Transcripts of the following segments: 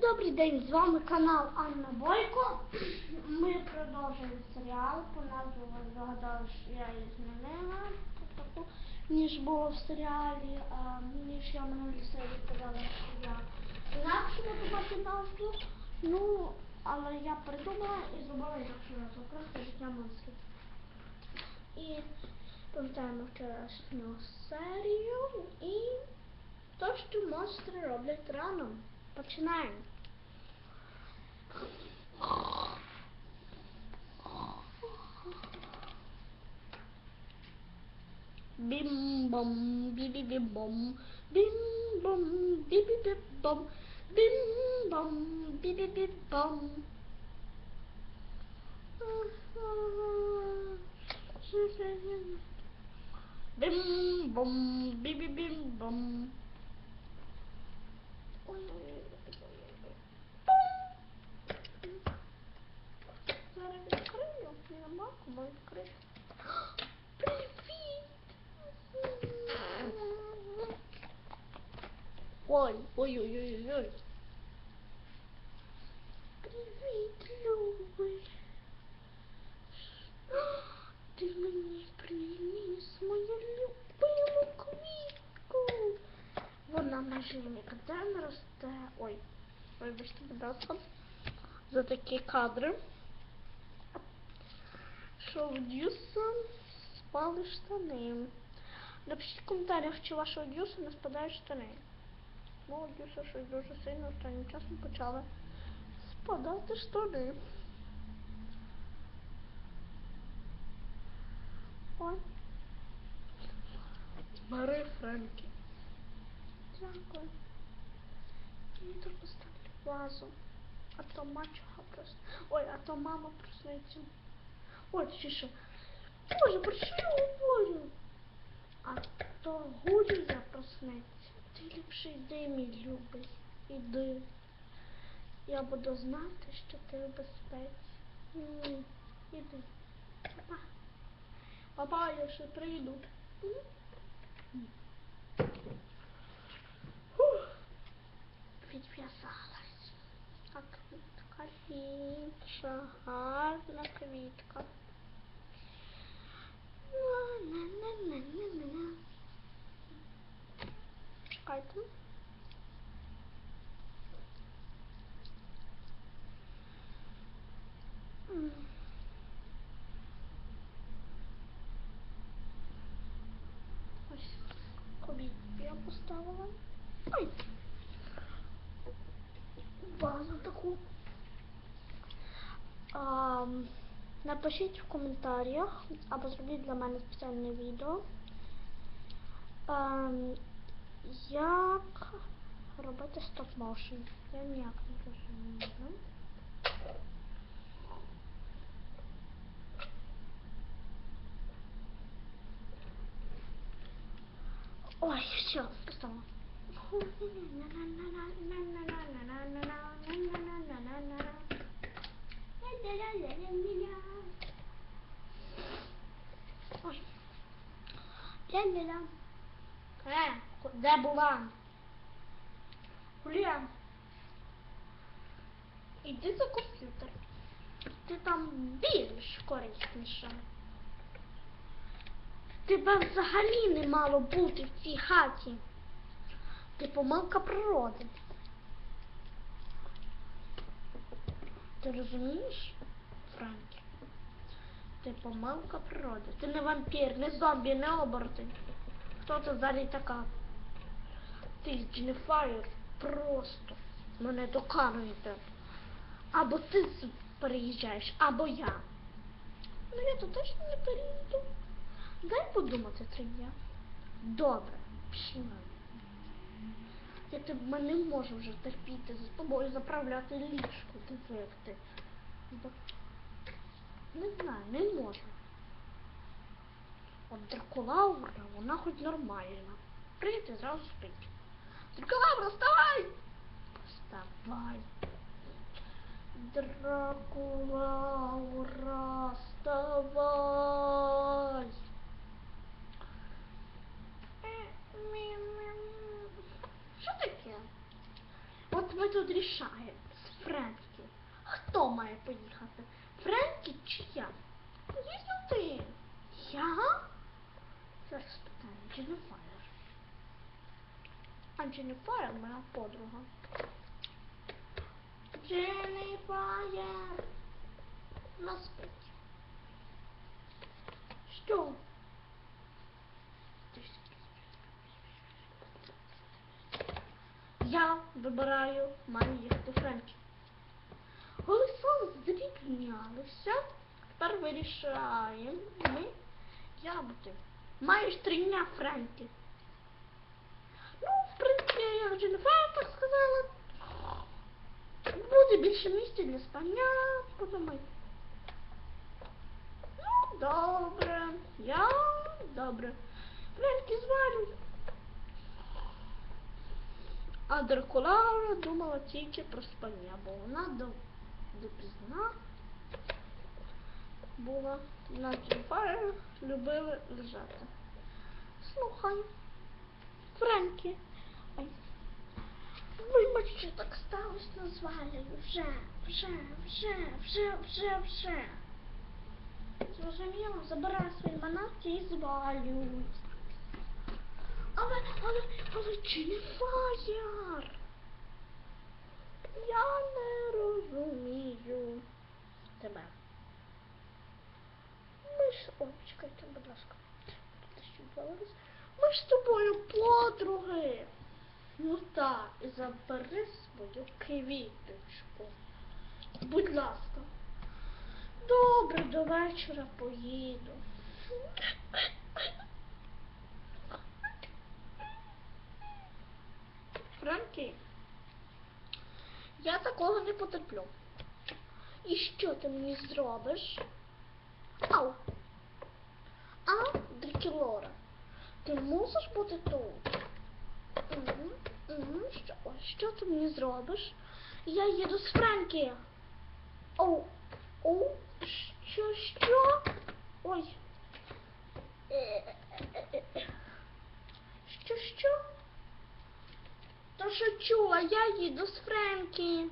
Добрий день, з вами канал Анна Бойко. Ми продовжуємо серіал. По назву ви здогадали, що я її змінила. Ніж було в серіалі, а, ніж я минулій серії казала, що я інакше надавати назву. Ну, але я придумала і зробила інакшу назву. Просто життя монстрів. І пам'ятаємо вчорашню серію і то, що монстри роблять рано. Починаємо. Бім-бом, бі-бі-бі-бом, бім-бом, бі-бі-бі-бом, бім-бом, бі-бі-бі-бом. Бім-бом, бі-бі-бім-бом. Ой-ой-ой-ой-ой. Зараз відкрию, нема кому відкрити. Привіт! Ой, ой-ой-ой-ой. Привіт, любий. Ти мені Вона майже ніде не росте. Ой, вибачте, будь ласка, за такі кадри. Що в Дюса спали штани. Напишіть в коментарях, чи вашого Дюса не спадають штани. Ну, Дюса щось дуже сильно останнім часом почали спадати штани. Ой. Бери Френкі. Дякую. Я тут поставлю вазу. А то мачуха просто. Ой, а то мама проснеться. Ой, тише. Боже, про я говорю? А то Гулія проснеться. Ти ліпше йди, мій любий. Іди. Я буду знати, що ти в безпеці. Іди. Папа. Папа, я ще прийду. Відв'язалась. А квітка інша, гарна квітка. Чекайте. Ось кубик я поставила. Ой. Базу таку. А, напишіть в коментарях або зробіть для мене спеціальне відео. А, як робити стоп-моушен. Я ніяк не розумію. Ой, все, поставила. Ой. Ля-ля-ля. Е, де була? Гуля. Іди за комп'ютер. Ти там більш корисніша. Тебе взагалі не мало бути в цій хаті. Ти помилка природи. Ти розумієш, Франкі? Ти помилка природи. Ти не вампір, не зомбі, не оборотень. Хто ти взагалі така? Ти Дженніфайр просто мене докануєте. Або ти переїжджаєш, або я. Ну я то точно не переїду. Дай подумати три дня. Добре, пішли. Я тебе не можу вже терпіти за тобою заправляти ліжко, дивити. Не знаю, не можу. От Дракулаура, вона хоч нормальна. Прийти зразу спить. Дракулаура, вставай! Вставай. Дракулаура, вставай! Що таке? От ми тут рішаємо з Френкі. Хто має поїхати? Френкі чи я? Звісно, ти. Я? Зараз питаю, Дженніфер. А Дженніфер моя подруга. Дженніфер. На спить. Що? Ти ж Я вибираю маю їхати Френкі. Голоса зрівнялися. Тепер вирішаємо ми. Я. Маєш три дня Френкі. Ну, в принципі, я вже не так сказала. Буде більше місця для спання, подумай. Ну, добре. Я добре. Френкі звалю. А Дракулара думала тільки про спання, бо вона допізна була на Джемфаєр любили лежати. Слухай, Френкі, ой, вибач, що так сталося на звалію. Вже, вже, вже, вже, вже, вже. Зрозуміло, забирай свої манатки і звалюй. Але, але, але чи фаєр? Я не розумію тебе. Ми ж, ой, чекайте, будь ласка. Ми ж з тобою подруги. Ну так, забери свою квіточку. Будь ласка. Добре, до вечора поїду. Франкі, я такого не потерплю. І що ти мені зробиш? Ау! А, Дракілора, ти мусиш бути тут. Угу, угу, що, що ти мені зробиш? Я їду з Франкі. Оу, оу, що, що? Ой. Е, е, е, е. Що, що? То що чула, я їду з Френкі.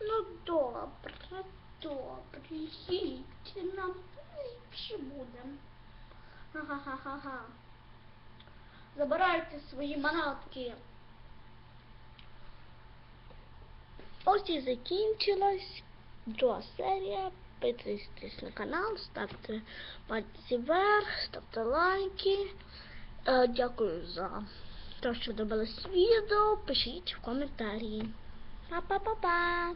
Ну добре, добре, їдь, нам ліпше буде. Ха-ха-ха-ха. Забирайте свої манатки. Ось і закінчилась друга серія. Підписуйтесь на канал, ставте пальці вверх, ставте лайки. Е, дякую за що дивились відео. Пишіть в коментарі. Па-па-па-па!